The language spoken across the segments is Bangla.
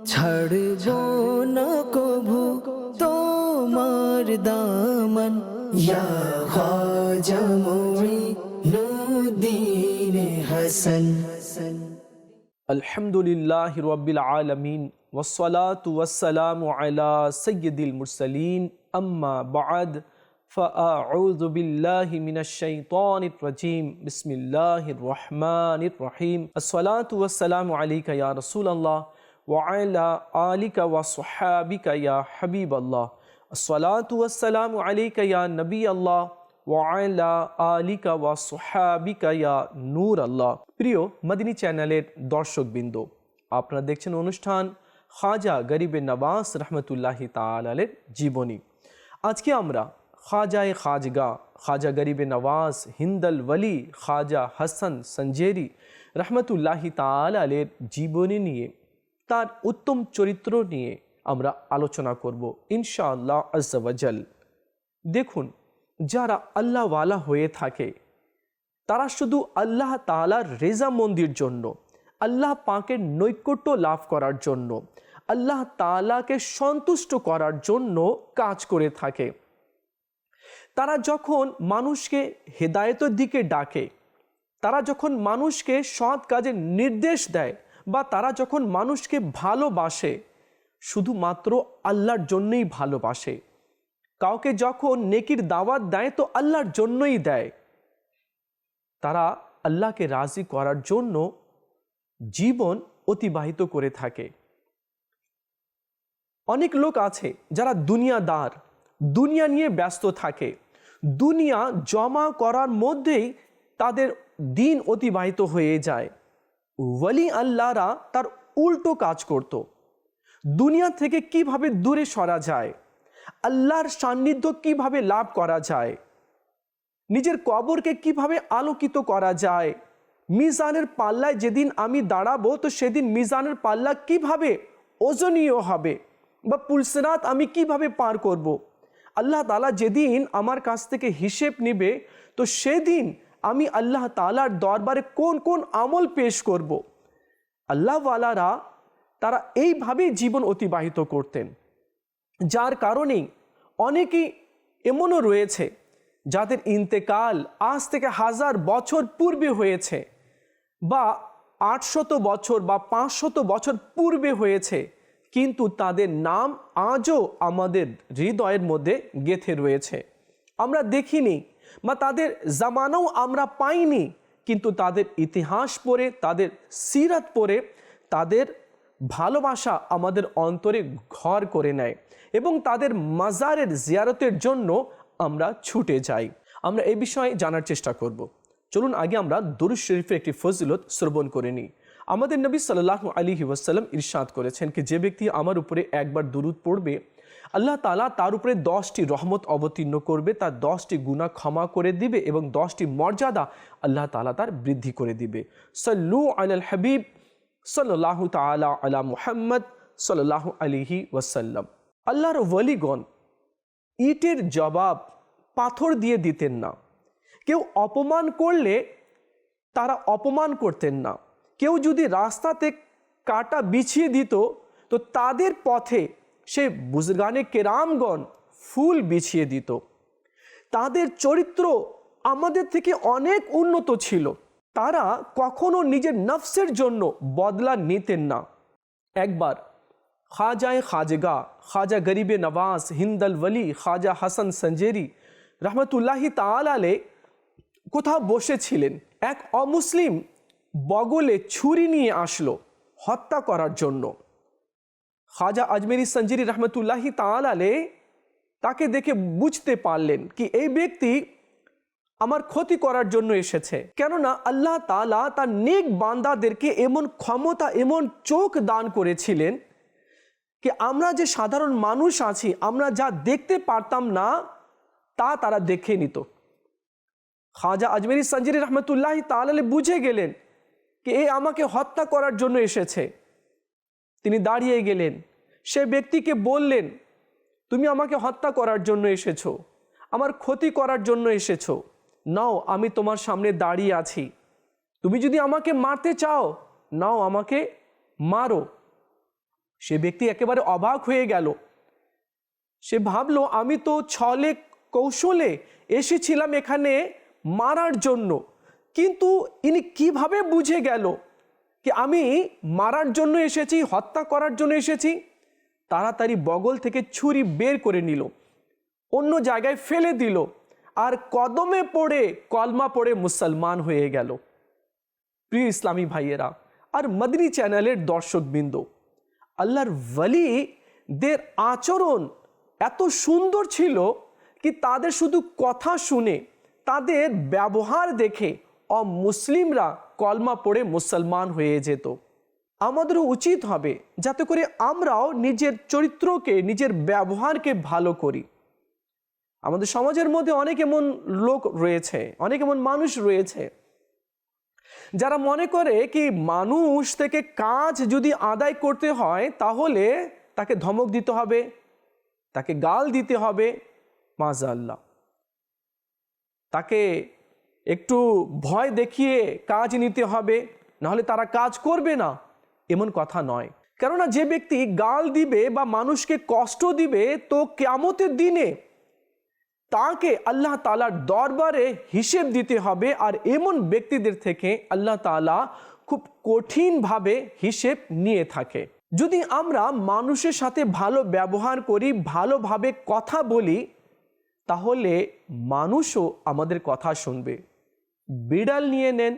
ছাড়ব না কভু তোমার দামন ইয়া খাজা মুঈনুদ্দিন হাসান আলহামদুলিল্লাহ রব্বিল আলমিন ওসলাত ওয়াসালাম আলা সৈয়দুল মুরসলিন আম্মা বাদ فأعوذ بالله من الشيطان الرجيم بسم الله الرحمن الرحيم الصلاة والسلام عليك يا رسول الله وعلى آلك وصحابك يا حبيب الله الصلاة والسلام عليك يا نبي الله ওয়াইলা আলিকা ওয়া সোহাবিকা ইয়া নূর আল্লাহ প্রিয় মদিনী চ্যানেলের দর্শকবৃন্দ আপনারা দেখছেন অনুষ্ঠান খাজা গরিবে নওয়াজ রহমতুল্লাহি তালের জীবনী আজকে আমরা খাজায় খাজগা খাজা গরিবে নওয়াজ হিন্দল ওয়ালি খাজা হাসান সঞ্জেরি রহমতুল্লাহি তালের জীবনী নিয়ে তার উত্তম চরিত্র নিয়ে আমরা আলোচনা করব, ইনশাআল্লাহ আজ্জাওয়াজাল দেখুন, যারা আল্লাহওয়ালা হয়ে থাকে, তারা শুধু আল্লাহ তালার রেজামন্দির জন্য, আল্লাহ পাকের নৈকট্য লাভ করার জন্য, আল্লাহ তালাকে সন্তুষ্ট করার জন্য কাজ করে থাকে। তারা যখন মানুষকে হেদায়তের দিকে ডাকে, তারা যখন মানুষকে সৎ কাজে নির্দেশ দেয় বা তারা যখন মানুষকে ভালোবাসে, শুধুমাত্র আল্লাহর জন্যই ভালোবাসে। কাউকে যখন নেকির দাওয়াত দেয়, তো আল্লাহর জন্যই দেয়। তারা আল্লাহকে রাজি করার জন্য জীবন অতিবাহিত করে থাকে। অনেক লোক আছে যারা দুনিয়াদার, দুনিয়া নিয়ে ব্যস্ত থাকে। দুনিয়া জমা করার মধ্যেই তাদের দিন অতিবাহিত হয়ে যায়। ওয়ালি আল্লাহরা তার উল্টো কাজ করত দুনিয়া থেকে কীভাবে দূরে সরা যায়, আল্লাহর সান্নিধ্য কীভাবে লাভ করা যায়, নিজের কবরকে কীভাবে আলোকিত করা যায়, মিজানের পাল্লায় যেদিন আমি দাঁড়াবো, তো সেদিন মিজানের পাল্লা কীভাবে ওজনীয় হবে বা পুলসেরাত আমি কীভাবে পার করব। আল্লাহ তালা যেদিন আমার কাছ থেকে হিসেব নেবে, তো সেদিন আমি আল্লাহ তালার দরবারে কোন কোন আমল পেশ করব। আল্লাহওয়ালারা তারা এইভাবেই জীবন অতিবাহিত করতেন যার কারণে অনেকেই এমনও রয়েছে যাদের ইন্তেকাল আজ থেকে হাজার বছর পূর্বে হয়েছে বা আটশত বছর বা পাঁচশত বছর পূর্বে হয়েছে, কিন্তু তাদের নাম আজও আমাদের হৃদয়ের মধ্যে গেথে রয়েছে আমরা দেখিনি বা তাদের জামানাও আমরা পাইনি, কিন্তু তাদের ইতিহাস পড়ে, তাদের সিরাত পড়ে, তাদের ভালোবাসা আমাদের অন্তরে ঘর করে নেয় এবং তাদের মাজারের জিয়ারতের জন্য আমরা ছুটে যাই। আমরা এ বিষয়ে জানার চেষ্টা করব। চলুন আগে আমরা দরুদ শরীফের একটি ফজিলত শ্রবণ করে নিই। আমাদের নবী সাল্লাহ আলী ওয়াসাল্লাম ইরশাদ করেছেন কি, যে ব্যক্তি আমার উপরে একবার দুরুদ পড়বে আল্লাহ তালা তার উপরে দশটি রহমত অবতীর্ণ করবে, তার দশটি গুণা ক্ষমা করে দিবে এবং দশটি মর্যাদা আল্লাহ তালা তার বৃদ্ধি করে দিবে। সাল্লু আল হাবিব সাল্লাহ তালা আলা মুহাম্মদ সাল্লাহ আলিহি ওয়াসাল্লাম। আল্লাহর ওয়ালিগণ ইটের জবাব পাথর দিয়ে দিতেন না। কেউ অপমান করলে তারা অপমান করতেন না। কেউ যদি রাস্তাতে কাটা বিছিয়ে দিত, তো তাদের পথে সে বুজগানে কেরামগণ ফুল বিছিয়ে দিত। তাদের চরিত্র আমাদের থেকে অনেক উন্নত ছিল। তারা কখনো নিজের নফসের জন্য বদলা নিতেন না। একবার খাজায় খাজগা, খাজা গরিবে নওয়াজ, হিন্দল ওয়ালি, খাজা হাসান সঞ্জেরি রহমতুল্লাহি তালালে কোথাও বসেছিলেন। এক অমুসলিম বগলে ছুরি নিয়ে আসলো হত্যা করার জন্য। খাজা আজমেরি সঞ্জেরি রহমতুল্লাহি তালালে তাকে দেখে বুঝতে পারলেন কি এই ব্যক্তি আমার ক্ষতি করার জন্য এসেছে। কেননা আল্লাহ তালা তার নেক বান্দাদেরকে এমন ক্ষমতা, এমন চোখ দান করেছিলেন কি আমরা যে সাধারণ মানুষ আছি, আমরা যা দেখতে পারতাম না, তা তারা দেখে নিত। খাজা আজমেরি সঞ্জিরি রহমতুল্লাহ তাহলে বুঝে গেলেন কি এ আমাকে হত্যা করার জন্য এসেছে। তিনি দাঁড়িয়ে গেলেন। সে ব্যক্তিকে বললেন, তুমি আমাকে হত্যা করার জন্য এসেছ, আমার ক্ষতি করার জন্য এসেছ। নাও, আমি তোমার সামনে দাঁড়িয়ে আছি। তুমি যদি আমাকে মারতে চাও, নাও আমাকে মারো। সে ব্যক্তি একেবারে অবাক হয়ে গেল। সে ভাবলো, আমি তো ছলে কৌশলে এসেছিলাম এখানে মারার জন্য, কিন্তু ইনি কীভাবে বুঝে গেল কি আমি মারার জন্য এসেছি, হত্যা করার জন্য এসেছি? তাড়াতাড়ি বগল থেকে ছুরি বের করে নিল, অন্য জায়গায় ফেলে দিল আর কদমে পড়ে, কলমা পড়ে মুসলমান হয়ে গেল। প্রিয় ইসলামী ভাইয়েরা, আর মদনী চ্যানেলের দর্শকবৃন্দ, আল্লাহর ওয়ালিদের আচরণ এত সুন্দর ছিল কি তাদের শুধু কথা শুনে, তাদের ব্যবহার দেখে অমুসলিমরা কলমা পড়ে মুসলমান হয়ে যেত। আমাদেরও উচিত হবে যাতে করে আমরাও নিজের চরিত্রকে, নিজের ব্যবহারকে ভালো করি। আমাদের সমাজের মধ্যে অনেক এমন লোক রয়েছে, অনেক এমন মানুষ রয়েছে, যারা মনে করে কি মানুষ থেকে কাজ যদি আদায় করতে হয় তাহলে তাকে ধমক দিতে হবে, তাকে গাল দিতে হবে মাজা আল্লাহ তাকে একটু ভয় দেখিয়ে কাজ নিতে হবে, নাহলে তারা কাজ করবে না। এমন কথা নয়। কেননা যে ব্যক্তি গাল দিবে বা মানুষকে কষ্ট দিবে, তো কেমতের দিনে তাকে আল্লাহ তালার দরবারে হিসেব দিতে হবে। আর এমন ব্যক্তিদের থেকে আল্লাহ তালা খুব কঠিনভাবে হিসেব নিয়ে থাকে। যদি আমরা মানুষের সাথে ভালো ব্যবহার করি, ভালোভাবে কথা বলি, তাহলে মানুষও আমাদের কথা শুনবে। বিড়াল নিয়ে নেন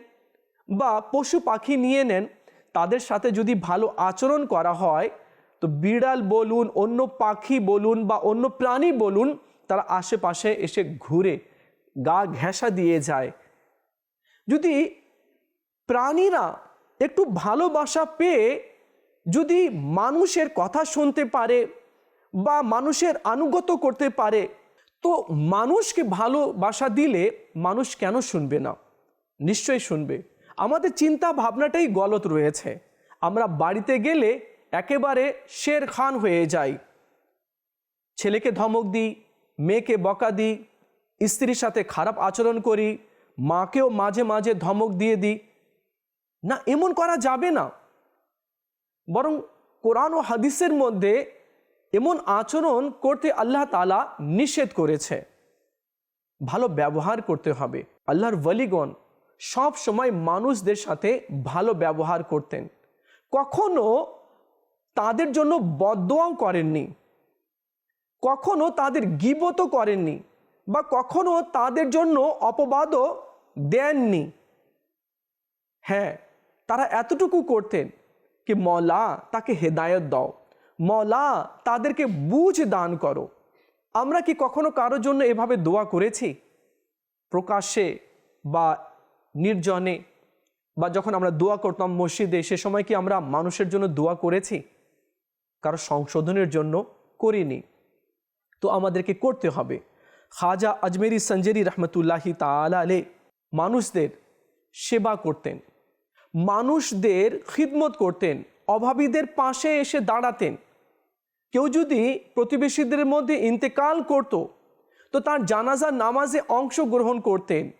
বা পশু পাখি নিয়ে নেন তাদের সাথে যদি ভালো আচরণ করা হয়, তো বিড়াল বলুন, অন্য পাখি বলুন বা অন্য প্রাণী বলুন, তারা আশেপাশে এসে ঘুরে গা ঘেঁষা দিয়ে যায়। যদি প্রাণীরা একটু ভালোবাসা পেয়ে যদি মানুষের কথা শুনতে পারে বা মানুষের আনুগত করতে পারে, তো মানুষকে ভালোবাসা দিলে মানুষ কেন শুনবে না? নিশ্চয়ই শুনবে। আমাদের চিন্তা ভাবনাটাই গলত রয়েছে। আমরা বাড়িতে গেলে একেবারে শের খান হয়ে যাই। ছেলেকে ধমক দিই, মেয়েকে বকা দিই, স্ত্রীর সাথে খারাপ আচরণ করি, মাকেও মাঝে মাঝে ধমক দিয়ে দিই। না, এমন করা যাবে না। বরং কোরআন ও হাদিসের মধ্যে এমন আচরণ করতে আল্লাহ তালা নিষেধ করেছে। ভালো ব্যবহার করতে হবে। আল্লাহর ওয়ালিগণ সব সময় মানুষদের সাথে ভালো ব্যবহার করতেন। কখনো তাদের জন্য বদোয়াও করেননি। কখনো তাদের গিবত করেননি বা কখনো তাদের জন্য অপবাদও দেননি। হ্যাঁ তারা এতটুকু করতেন কি, মলা, তাকে হেদায়ত দাও। মলা, তাদেরকে বুঝ দান করো। আমরা কি কখনো কারোর জন্য এভাবে দোয়া করেছি? প্রকাশ্যে বা নির্জনে বা যখন আমরা দোয়া করতাম মসজিদে, সে সময় কি আমরা মানুষের জন্য দোয়া করেছি? কারও সংশোধনের জন্য করিনি। তো আমাদেরকে করতে হবে। খাজা আজমেরি সঞ্জেরি রহমতুল্লাহি তালা মানুষদের সেবা করতেন। মানুষদের খিদমত করতেন। অভাবীদের পাশে এসে দাঁড়াতেন। কেউ যদি প্রতিবেশীদের মধ্যে ইন্তেকাল করত, তো তার জানাজা নামাজে অংশগ্রহণ করতেন।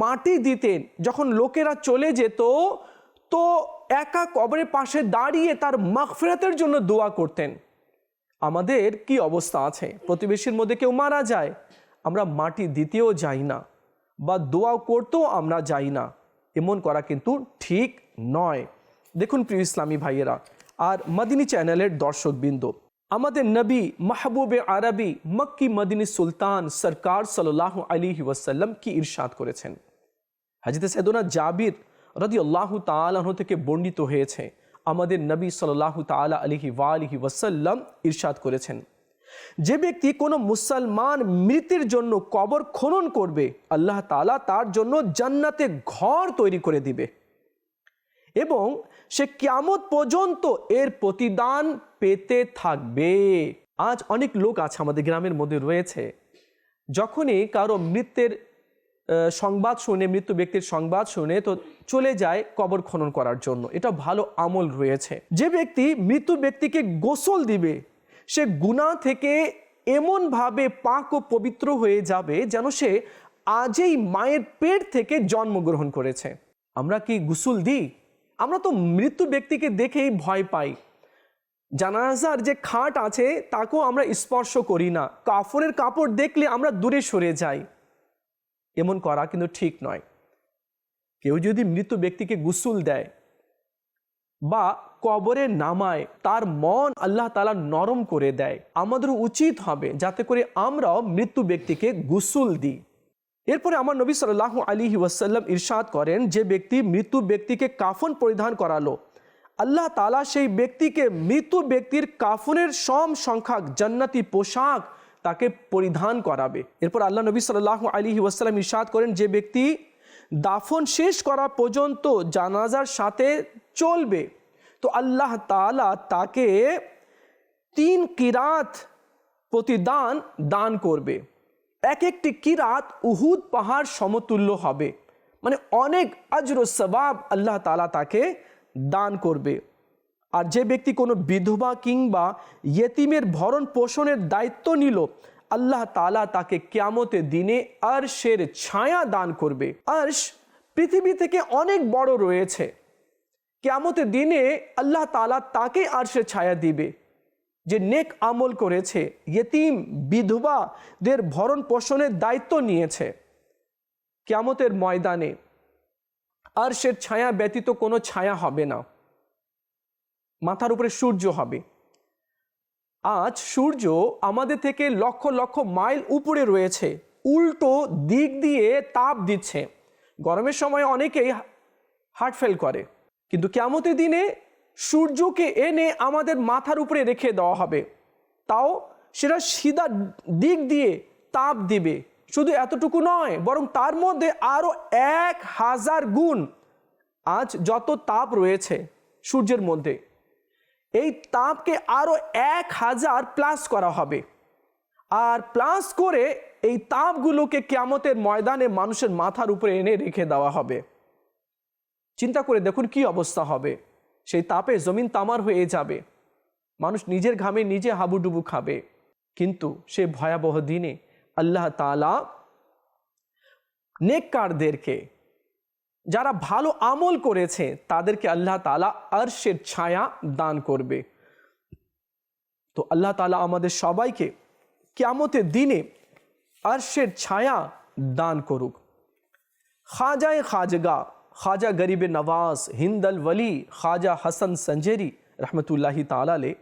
মাটি দিতেন। যখন লোকেরা চলে যেত, তো একা কবরের পাশে দাঁড়িয়ে তার মাগফিরাতের জন্য দোয়া করতেন। আমাদের কি অবস্থা আছে? প্রতিবেশীর মধ্যে কেউ মারা যায়, আমরা মাটি দিতেও যাই না বা দোয়া করতেও আমরা যাই না। এমন করা কিন্তু ঠিক নয়। দেখুন প্রিয় ইসলামী ভাইয়েরা, আর মদিনী চ্যানেলের দর্শকবৃন্দ আমাদের নবী মাহবুবে আরবি মক্কি মদিনী সুলতান সরকার সাল্লাহ আলী ওয়াসাল্লাম কি ইরশাদ করেছেন? হাজিতে সৈদুনা জাবির রদি আল্লাহ তালাহ থেকে বর্ণিত হয়েছে, আমাদের নবী সাল্লাহ তালা আলহি ওয়ালিহি ওয়াসাল্লাম ইরশাদ করেছেন। যে ব্যক্তি কোনো মুসলমান মৃতের জন্য কবর খনন করবে, আল্লাহ তালা তার জন্য জান্নাতে ঘর তৈরি করে দিবে। এবং সে কিয়ামত পর্যন্ত এর প্রতিদান পেতে থাকবে। আজ অনেক লোক আছে আমাদের গ্রামের মধ্যে রয়েছে। যখনই কারও মৃত্যের সংবাদ শুনে, মৃত্যু ব্যক্তির সংবাদ শুনে, তো চলে যায় কবর খনন করার জন্য। এটা ভালো আমল রয়েছে। যে ব্যক্তি মৃত্যু ব্যক্তিকে গোসল দিবে, সে গুণা থেকে এমনভাবে পাক ও পবিত্র হয়ে যাবে যেন সে আজই মায়ের পেট থেকে জন্মগ্রহণ করেছে। আমরা কি গুসুল দিই? আমরা তো মৃত্যু ব্যক্তিকে দেখেই ভয় পাই। জানাজার যে খাট আছে, তাকেও আমরা স্পর্শ করি না। কাফনের কাপড় দেখলে আমরা দূরে সরে যাই। এমন করা কিন্তু ঠিক নয়। কেউ যদি মৃত ব্যক্তিকে গুসুল দেয় বা কবরে নামায়, তার মন আল্লাহ তালা নরম করে দেয়। আমাদের উচিত হবে যাতে করে আমরাও মৃত্যু ব্যক্তিকে গুসুল দিই। এরপরে আমার নবী সাল্লাহ আলী ওয়াসাল্লাম ইরশাদ করেন, যে ব্যক্তি মৃত্যু ব্যক্তিকে কাফন পরিধান করালো আল্লাহ তালা সেই ব্যক্তিকে, মৃত ব্যক্তির কাফনের সম সংখ্যক জান্নাতি পোশাক তাকে পরিধান করাবে। এরপর আল্লাহ নবী সাল্লাহ আলী ওয়াসাল্লাম ইরশাদ করেন, যে ব্যক্তি দাফন শেষ করা পর্যন্ত জানাজার সাথে চলবে, তো আল্লাহ তালা তাকে তিন কিরাত প্রতিদান দান করবে। এক একটি কিরাত উহুদ পাহাড় সমতুল্য হবে। মানে অনেক আজর সবাব আল্লাহ তালা তাকে দান করবে। আর যে ব্যক্তি কোনো বিধবা কিংবা ইয়েতিমের ভরণ পোষণের দায়িত্ব নিল, আল্লাহ তালা তাকে ক্যামতে দিনে আরশের ছায়া দান করবে। আরশ পৃথিবী থেকে অনেক বড় রয়েছে। ক্যামতের দিনে আল্লাহ তালা তাকে আরশের ছায়া দিবে। যে নেক আমল করেছে, ইয়েতিম, বিধবাদের ভরণ পোষণের দায়িত্ব নিয়েছে। ক্যামতের ময়দানে আর সে ছায়া ব্যতীত কোনো ছায়া হবে না। মাথার উপরে সূর্য হবে। আজ সূর্য আমাদের থেকে লক্ষ লক্ষ মাইল উপরে রয়েছে। উল্টো দিক দিয়ে তাপ দিচ্ছে। গরমের সময় অনেকেই হার্ট ফেল করে। কিন্তু কেমতের দিনে সূর্যকে এনে আমাদের মাথার উপরে রেখে দেওয়া হবে। তাও সেটা সিধা দিক দিয়ে তাপ দিবে। শুধু এতটুকু নয়, বরং তার মধ্যে আরও এক হাজার গুণ আজ যত তাপ রয়েছে সূর্যের মধ্যে, এই তাপকে আরও এক হাজার প্লাস করা হবে। আর প্লাস করে এই তাপগুলোকে কেয়ামতের ময়দানে মানুষের মাথার উপরে এনে রেখে দেওয়া হবে। চিন্তা করে দেখুন কি অবস্থা হবে। সেই তাপে জমিন তামার হয়ে যাবে। মানুষ নিজের ঘামে নিজে হাবুডুবু খাবে। কিন্তু সে ভয়াবহ দিনে আল্লাহ তালা নেককারদেরকে, যারা ভালো আমল করেছে, তাদেরকে আল্লাহ তালা আরশের ছায়া দান করবে। তো আল্লাহ তালা আমাদের সবাইকে কেমতের দিনে আরশের ছায়া দান করুক। খাজায় খাজগা, খাজা গরিবে নওয়াজ, হিন্দল ওয়ালি, খাজা হাসান সঞ্জেরি, রহমতুল্লাহি তালালে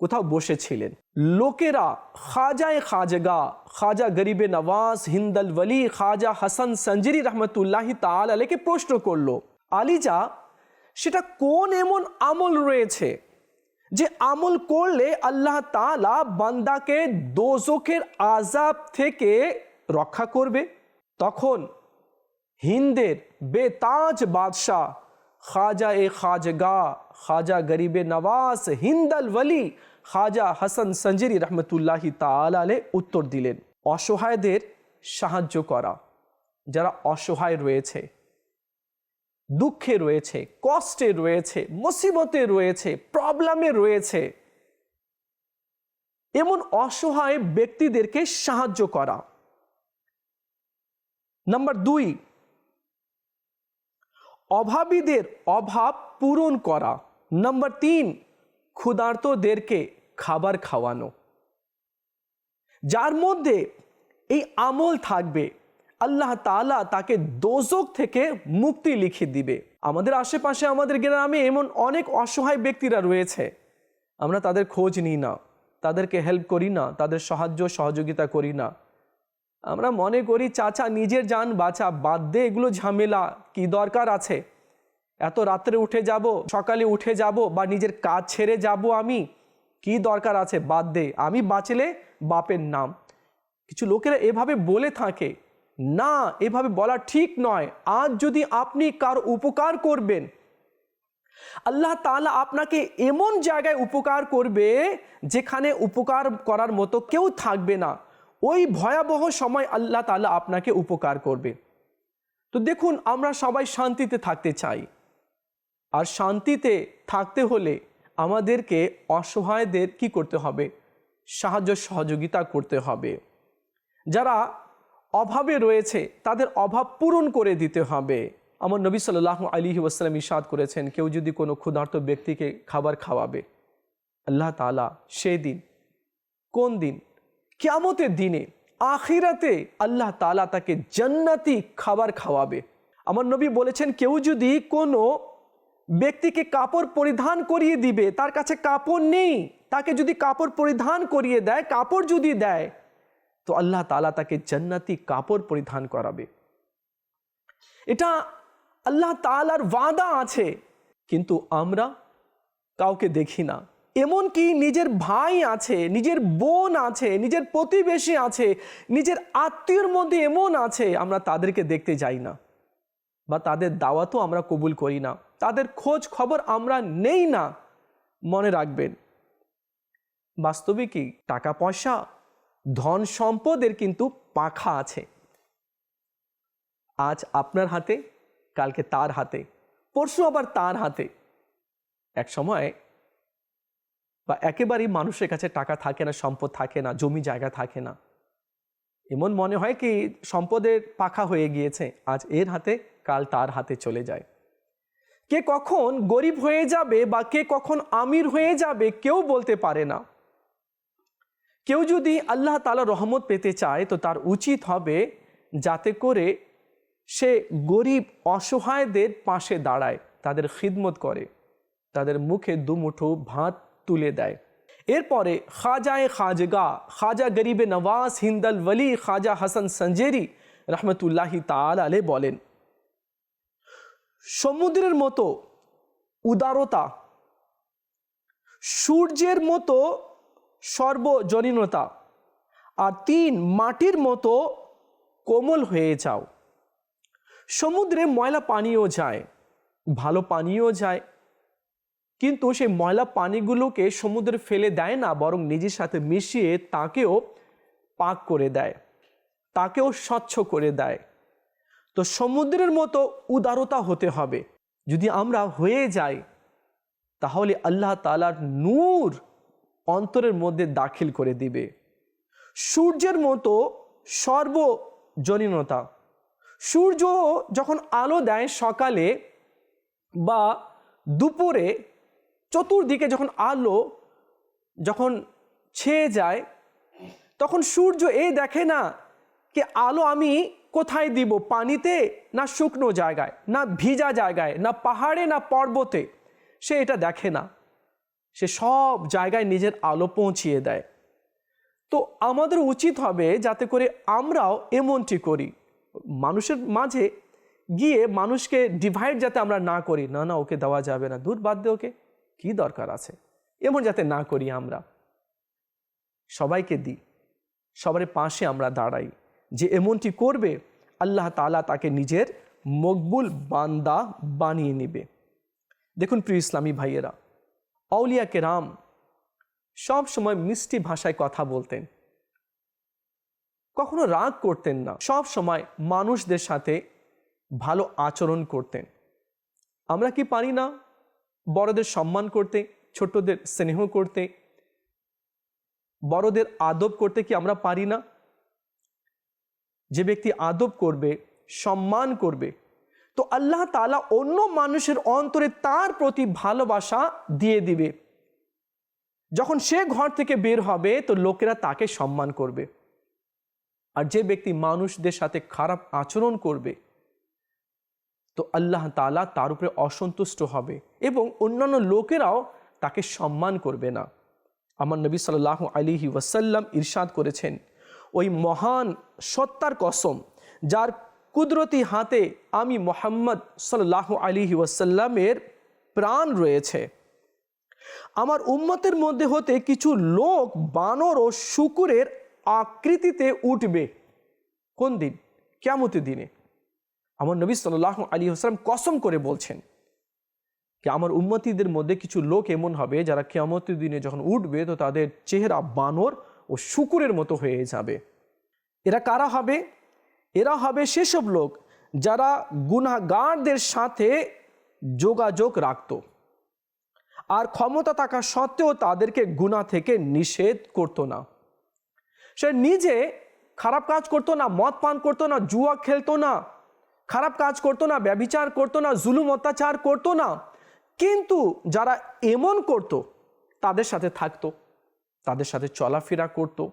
কোথাও বসেছিলেন। লোকেরা খাজায় খাজগা, খাজা গরিবে নওয়াজ, হিন্দল ওয়ালি, খাজা হাসান সঞ্জেরি রহমতুল্লাহি তালালেকে প্রশ্ন করল, আলিজা, সেটা কোন এমন আমল রয়েছে যে আমল করলে আল্লাহ তালা বান্দাকে দোজখের আজাব থেকে রক্ষা করবে? তখন হিন্দের বেতাজ বাদশাহ খাজা এ খাজগা, খাজা গরিবে নওয়াজ, হিন্দল ওয়ালি খাজা হাসান সঞ্জেরি রহমতুল্লাহি তালে উত্তর দিলেন, অসহায়দের সাহায্য করা। যারা অসহায় রয়েছে, দুঃখে রয়েছে, কষ্টে রয়েছে, মুসিবতে রয়েছে, প্রবলেমে রয়েছে, এমন অসহায় ব্যক্তিদেরকে সাহায্য করা। নাম্বার দুই, অভাবীদের অভাব পূরণ করা। নাম্বার তিন ক্ষুধার্তদেরকে খাবার খাওয়ানো। যার মধ্যে এই আমল থাকবে, আল্লাহ তালা তাকে দোজক থেকে মুক্তি লিখে দিবে। আমাদের আশেপাশে, আমাদের গ্রামে এমন অনেক অসহায় ব্যক্তিরা রয়েছে। আমরা তাদের খোঁজ নিই না, তাদেরকে হেল্প করি না, তাদের সাহায্য, সহযোগিতা করি না। আমরা মনে করি, চাচা, নিজের যান বাঁচা, বাদ দে, এগুলো ঝামেলা, কি দরকার আছে? এত রাত্রে উঠে যাব, সকালে উঠে যাব বা নিজের কাজ ছেড়ে যাব আমি? কি দরকার আছে? বাদ দে। আমি বাঁচলে বাপের নাম। কিছু লোকেরা এভাবে বলে থাকে। না, এভাবে বলা ঠিক নয়। আজ যদি আপনি কার উপকার করবেন, আল্লাহ তালা আপনাকে এমন জায়গায় উপকার করবে যেখানে উপকার করার মতো কেউ থাকবে না। ওই ভয়াবহ সময় আল্লাহ তালা আপনাকে উপকার করবে। তো দেখুন, আমরা সবাই শান্তিতে থাকতে চাই। আর শান্তিতে থাকতে হলে আমাদেরকে অসহায়দের কি করতে হবে? সাহায্য সহযোগিতা করতে হবে। যারা অভাবে রয়েছে, তাদের অভাব পূরণ করে দিতে হবে। আমার নবী সাল্লাহ আলী ওয়াসালাম ইসাদ করেছেন, কেউ যদি কোনো ক্ষুধার্ত ব্যক্তিকে খাবার খাওয়াবে, আল্লাহ তালা সেদিন কোন দিন? কেয়ামতের দিনে, আখিরাতে আল্লাহ তালা তাকে জান্নাতি খাবার খাওয়াবে। আমার নবী বলেছেন, কেউ যদি কোনো ব্যক্তিকে কাপড় পরিধান করিয়ে দিবে, তার কাছে কাপড় নেই, তাকে যদি কাপড় পরিধান করিয়ে দেয়, কাপড় যদি দেয়, তো আল্লাহ তালা তাকে জান্নাতি কাপড় পরিধান করাবে। এটা আল্লাহ তালার ওয়াদা আছে, কিন্তু আমরা কাউকে দেখি না। এমনকি নিজের ভাই আছে, নিজের বোন আছে, নিজের প্রতিবেশী আছে, নিজের আত্মীয়র মধ্যে এমন আছে, আমরা তাদেরকে দেখতে যাই না। বা তাদের দাওয়াতও আমরা কবুল করি না। তাদের খোঁজ খবর আমরা নেই না, মনে রাখবেন। বাস্তবে কি টাকা, পয়সা, ধন, সম্পদের কিন্তু পাখা আছে। আজ আপনার হাতে, কালকে তার হাতে, পরশু আবার তার হাতে। এক সময় বা একেবারেই মানুষের কাছে টাকা থাকে না, সম্পদ থাকে না, জমি জায়গা থাকে না। এমন মনে হয় কি সম্পদের পাখা হয়ে গিয়েছে, আজ এর হাতে, কাল তার হাতে চলে যায়। কে কখন গরিব হয়ে যাবে বা কে কখন আমির হয়ে যাবে কেউ বলতে পারে না। কেউ যদি আল্লাহ তালা রহমত পেতে চায়, তো তার উচিত হবে যাতে করে সে গরিব অসহায়দের পাশে দাঁড়ায়, তাদের খিদমত করে, তাদের মুখে দুমুঠো ভাত তুলে দেয়। এরপরে খাজায় খাজগা, খাজা গরিবে নওয়াজ, হিন্দল ওলি খাজা হাসান সঞ্জেরি রহমতুল্লাহি তাল আলে বলেন সমুদ্রের মতো উদারতা, সূর্যের মতো সর্বজনীনতা, আর তিন, মাটির মতো কোমল হয়ে যাও। সমুদ্রে ময়লা পানিও যায়, ভালো পানিও যায়। কিন্তু সেই ময়লা পানিগুলোকে সমুদ্রে ফেলে দেয় না, বরং নিজের সাথে মিশিয়ে তাকেও পাক করে দেয়, তাকেও স্বচ্ছ করে দেয়। তো সমুদ্রের মতো উদারতা হতে হবে। যদি আমরা হয়ে যাই, তাহলে আল্লাহ তালার নূর অন্তরের মধ্যে দাখিল করে দিবে। সূর্যের মতো সর্বজনীনতা। সূর্য যখন আলো দেয় সকালে বা দুপুরে, চতুর্দিকে যখন আলো যখন ছেয়ে যায়, তখন সূর্য এ দেখে না, কি আলো আমি কোথায় দিব? পানিতে না শুকনো জায়গায়? না ভিজা জায়গায়? না পাহাড়ে? না পর্বতে? সে এটা দেখে না। সে সব জায়গায় নিজের আলো পৌঁছিয়ে দেয়। তো আমাদের উচিত হবে যাতে করে আমরাও এমনটি করি। মানুষের মাঝে গিয়ে মানুষকে ডিভাইড যাতে আমরা না করি। না না, ওকে দেওয়া যাবে না। দূর বাদ দে ওকে। কি দরকার আছে? এমন যাতে না করি আমরা। সবাইকে দিই। সবার পাশে আমরা দাঁড়াই। যে এমনটি করবে, আল্লাহ তালা তাকে নিজের মকবুল বান্দা বানিয়ে নেবে। দেখুন প্রিয় ইসলামী ভাইয়েরা, আউলিয়া কেরাম সব সময় মিষ্টি ভাষায় কথা বলতেন। কখনো রাগ করতেন না, সব সময় মানুষদের সাথে ভালো আচরণ করতেন। আমরা কি পারি না? বড়দের সম্মান করতে, ছোটদের স্নেহ করতে, বড়দের আদব করতে কি আমরা পারি না? যে ব্যক্তি আদব করবে, সম্মান করবে, তো আল্লাহ তালা অন্য মানুষের অন্তরে তার প্রতি ভালোবাসা দিয়ে দিবে। যখন সে ঘর থেকে বের হবে, তো লোকেরা তাকে সম্মান করবে। আর যে ব্যক্তি মানুষদের সাথে খারাপ আচরণ করবে, তো আল্লাহ তালা তার উপরে অসন্তুষ্ট হবে এবং অন্যান্য লোকেরাও তাকে সম্মান করবে না। আমার নবী সাল্লাহ আলিহি ওয়াসাল্লাম ইরশাদ করেছেন ওই মহান সত্তার কসম, যার কুদরতি হাতে আমি মোহাম্মদ সাল্লাহ আলিহি ওয়াসাল্লামের প্রাণ রয়েছে। আমার উম্মতের মধ্যে হতে কিছু লোক বানর ও শুকুরের আকৃতিতে উঠবে। কোন দিন? কেমতের দিনে। আমার নবী সাল্লাহ আলী হাসলাম কসম করে বলছেন, কি আমার উম্মতিদের মধ্যে কিছু লোক এমন হবে যারা কেয়ামতের দিনে যখন উঠবে, তো তাদের চেহারা বানর ও শুকুরের মতো হয়ে যাবে। এরা কারা হবে? এরা হবে সেসব লোক যারা গুনাগারদের সাথে যোগাযোগ রাখত। আর ক্ষমতা থাকা সত্ত্বেও তাদেরকে গুণা থেকে নিষেধ করতো না। সে নিজে খারাপ কাজ করতো না, মদ পান করতো না, জুয়া খেলতো না, খারাপ কাজ করতো না ব্যবিচার করতো না, জুলুম অত্যাচার করতো না। কিন্তু যারা এমন করত, তাদের সাথে থাকতো। তাদের সাথে চলাফেরা করতো।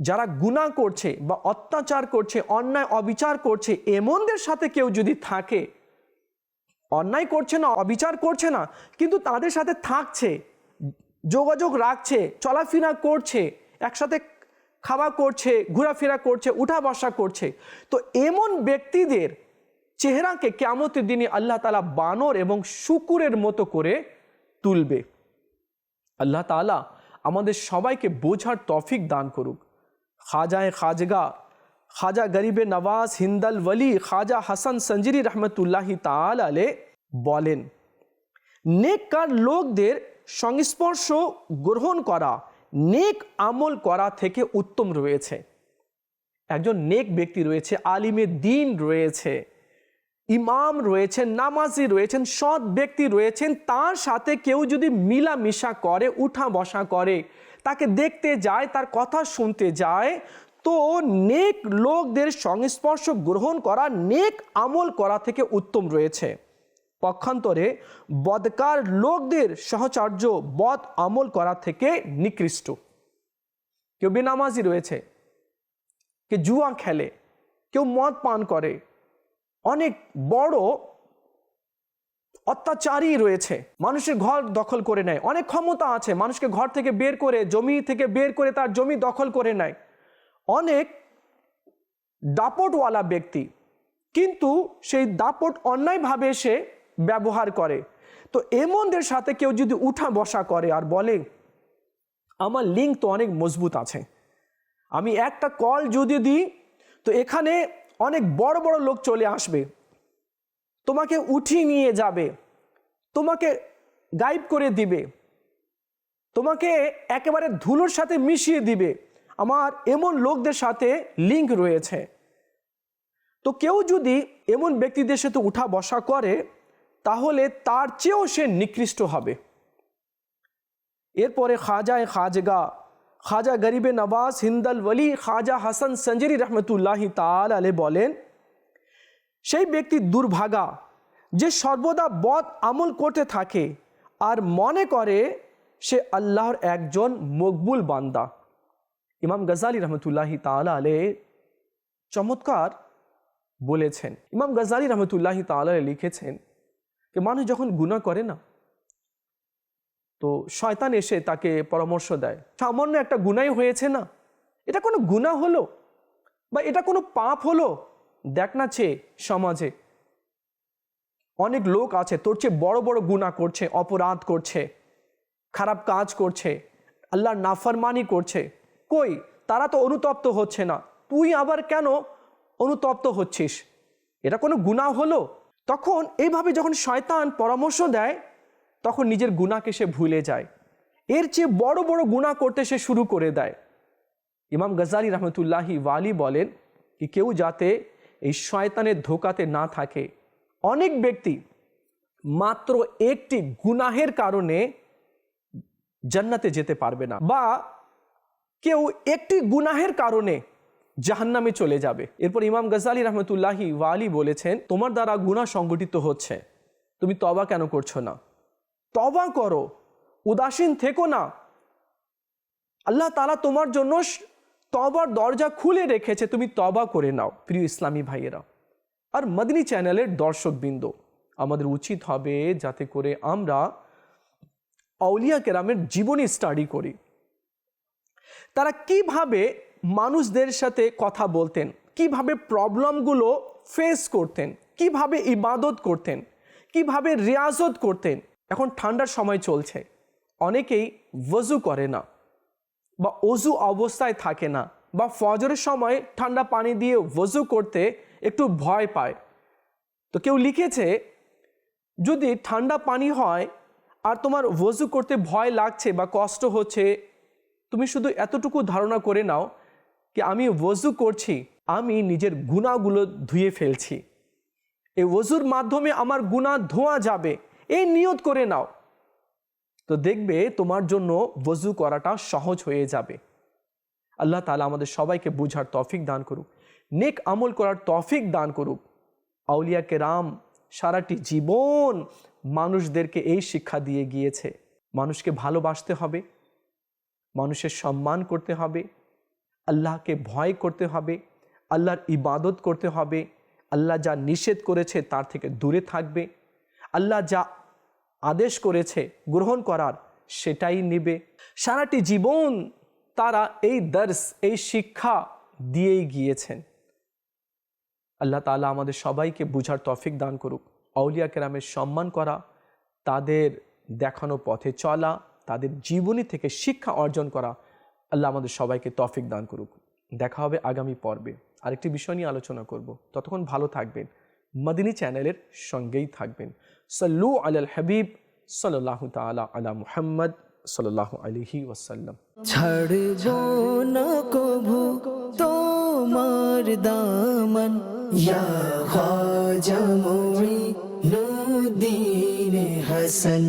যারা গুনাহ করছে বা অত্যাচার করছে, অন্যায়, অবিচার করছে, এমনদের সাথে কেউ যদি থাকে, অন্যায় করছে না, অবিচার করছে না, কিন্তু তাদের সাথে থাকছে, যোগাযোগ রাখছে, চলাফেরা করছে, একসাথে খাওয়া করছে, ঘোরাফেরা করছে, উঠা বসা করছে, তো এমন ব্যক্তিদের চেহারাকে কেমতের দিনে আল্লাহ তালা বানর এবং শুকুরের মতো করে তুলবে। আল্লাহ তালা আমাদের সবাইকে বোঝার তফিক দান করুক। খাজায় খাজগা খাজা গরিবে নওয়াজ হিন্দাল ওলি খাজা হাসান সঞ্জিরি রহমতুল্লাহি তাল আলে বলেন, নেককার লোকদের সংস্পর্শ গ্রহণ করা, নেক আমল করা থেকে উত্তম রয়েছে। একজন নেক ব্যক্তি রয়েছে, আলিমে দিন রয়েছে। ইমাম রয়েছেন, নামাজি রয়েছেন, সৎ ব্যক্তি রয়েছেন, তার সাথে কেউ যদি মিলামিশা করে, উঠা বসা করে, তাকে দেখতে যায়, তার কথা শুনতে যায়, তো নেক লোকদের সংস্পর্শ গ্রহণ করা, নেক আমল করা থেকে উত্তম রয়েছে। পক্ষান্তরে বদকার লোকদের সহচর্য, বদ আমল করা থেকে নিকৃষ্ট। কেউ বেনামাজি রয়েছে, কেউ জুয়া খেলে, কেউ মদ পান করে অনেক বড় অত্যাচারী রয়েছে। মানুষের ঘর দখল করে নেয়। অনেক ক্ষমতা আছে। মানুষকে ঘর থেকে বের করে, জমি থেকে বের করে তার জমি দখল করে নেয়। অনেক দাপটওয়ালা ব্যক্তি। কিন্তু সেই দাপট অন্যায়ভাবে সে ব্যবহার করে। তো এমনদের সাথে কেউ যদি উঠা বসা করে আর বলে, আমার লিঙ্ক তো অনেক মজবুত আছে। আমি একটা কল যদি দিই, তো এখানে অনেক বড় বড় লোক চলে আসবে। তোমাকে উঠিয়ে নিয়ে যাবে। তোমাকে গাইব করে দিবে। তোমাকে একেবারে ধুলোর সাথে মিশিয়ে দিবে। আমার এমন লোকদের সাথে লিঙ্ক রয়েছে। তো কেউ যদি এমন ব্যক্তিদের সাথে উঠা বসা করে, তাহলে তার চেয়েও সে নিকৃষ্ট হবে। এরপরে খাজায় খাজগা খাজা গরিবে নওয়াজ হিন্দাল ওলি খাজা হাসান সঞ্জরি রহমতুল্লাহ তাল আলে বলেন, সেই ব্যক্তি দুর্ভাগা যে সর্বদা বদ আমল করতে থাকে আর মনে করে সে আল্লাহর একজন মকবুল বান্দা। ইমাম গজালি রহমতুল্লাহ তাল আলে চমৎকার বলেছেন। ইমাম গজালি রহমতুল্লাহ তাল লিখেছেন যে, মানুষ যখন গুণা করে না তো শয়তান এসে তাকে পরামর্শ দেয়। সামান্য একটা গুনাই হয়েছে না? এটা কোনো গুণা হলো? বা এটা কোনো পাপ হলো? দেখ না চেয়ে সমাজে। অনেক লোক আছে, তোর চেয়ে বড় বড় গুণা করছে, অপরাধ করছে, খারাপ কাজ করছে, আল্লাহর নাফরমানি করছে। কই? তারা তো অনুতপ্ত হচ্ছে না। তুই আবার কেন অনুতপ্ত হচ্ছিস? এটা কোনো গুণা হলো? তখন এইভাবে যখন শয়তান পরামর্শ দেয় তখন নিজের গুণাকে সে ভুলে যায়। এর চেয়ে বড় বড় গুণা করতে সে শুরু করে দেয়। ইমাম গজালি রহমতুল্লাহি ওয়ালি বলেন কি কেউ যাতে এই শয়তানের ধোকাতে না থাকে। অনেক ব্যক্তি মাত্র একটি গুনাহের কারণে জান্নাতে যেতে পারবে না বা কেউ একটি গুনাহের কারণে জাহান্নামে চলে যাবে। এরপর ইমাম গজালি রহমতুল্লাহি ওয়ালি বলেছেন, তোমার দ্বারা গুনাহ সংগঠিত হচ্ছে। তুমি তবা কেন করছ না? তবা করো, উদাসীন থেকো না। আল্লাহ তালা তোমার জন্য তবার দরজা খুলে রেখেছে, তুমি তবা করে নাও, প্রিয় ইসলামী ভাইয়েরা। আর মদিনী চ্যানেলের দর্শকবৃন্দ, আমাদের উচিত হবে যাতে করে আমরা আউলিয়া কেরামের জীবনী স্টাডি করি। তারা কীভাবে মানুষদের সাথে কথা বলতেন, কীভাবে প্রবলেমগুলো ফেস করতেন, কীভাবে ইবাদত করতেন, কীভাবে রিয়াজত করতেন এখন ঠান্ডার সময় চলছে। অনেকেই ওজু করে না বা অজু অবস্থায় থাকে না বা ফজরের সময় ঠান্ডা পানি দিয়ে ওজু করতে একটু ভয় পায়। তো কেউ লিখেছে, যদি ঠান্ডা পানি হয় আর তোমার ওজু করতে ভয় লাগছে বা কষ্ট হচ্ছে, তুমি শুধু এতটুকু ধারণা করে নাও কি আমি ওজু করছি, আমি নিজের গুণাগুলো ধুয়ে ফেলছি। এই ওজুর মাধ্যমে আমার গুণা ধোয়া যাবে এই নিয়ত করে নাও। তো দেখবে তোমার জন্য ওজু করাটা সহজ হয়ে যাবে। আল্লাহ তালা আমাদের সবাইকে বুঝার তফিক দান করুক, নেক আমল করার তফিক দান করুক। আউলিয়া কেরাম সারাটি জীবন মানুষদেরকে এই শিক্ষা দিয়ে গিয়েছে, মানুষকে ভালোবাসতে হবে, মানুষের সম্মান করতে হবে, আল্লাহকে ভয় করতে হবে, আল্লাহর ইবাদত করতে হবে, আল্লাহ যা নিষেধ করেছে তার থেকে দূরে থাকবে। আল্লাহ যা আদেশ করেছে গ্রহণ করার সেটাই নেবে। সারাটি জীবন তারা এই দর্শ এই শিক্ষা দিয়েই গিয়েছেন। আল্লাহ তাআলা আমাদের সবাইকে বুঝার তফিক দান করুক। আউলিয়া কেরামের সম্মান করা, তাদের দেখানো পথে চলা, তাদের জীবনী থেকে শিক্ষা অর্জন করা, আল্লাহ আমাদের সবাইকে তফিক দান করুক। দেখা হবে আগামী পর্বে। আরেকটি বিষয় নিয়ে আলোচনা করব। ততক্ষণ ভালো থাকবেন। মদিনী চ্যানেলের সঙ্গেই থাকবেন। সল্লু আলাল হাবিব সাল্লাহ তালা আলা মুহাম্মদ সাল্লাহ আলহি ওয়াসাল্লাম। ছাড়ব না কভু তোমার দামন, ইয়া খাজা মুঈনুদ্দিন হাসান।